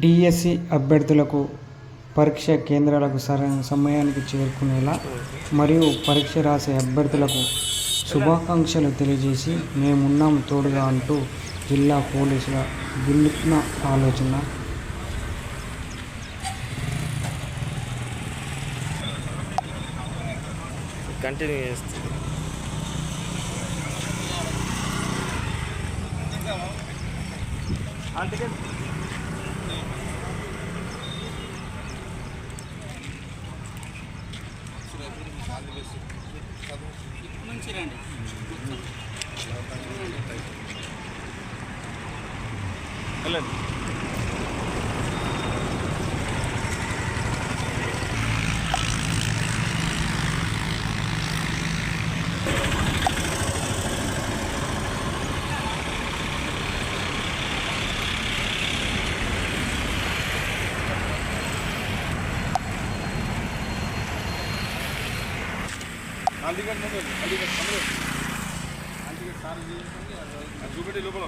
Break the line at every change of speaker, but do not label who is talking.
DSC అభ్యర్థులకు పరీక్ష కేంద్రాలకు సరైన సమయానికి చేరుకునేలా మరియు పరీక్ష రాసే అభ్యర్థులకు శుభాకాంక్షలు తెలియజేసి మేమున్నాం తోడుగా అంటూ జిల్లా పోలీసుల వినూత్న ఆలోచన.
కంటిన్యూ చేస్తుంది నుంచి రండి వెళ్ళండి
చూపెట్టి లోపల.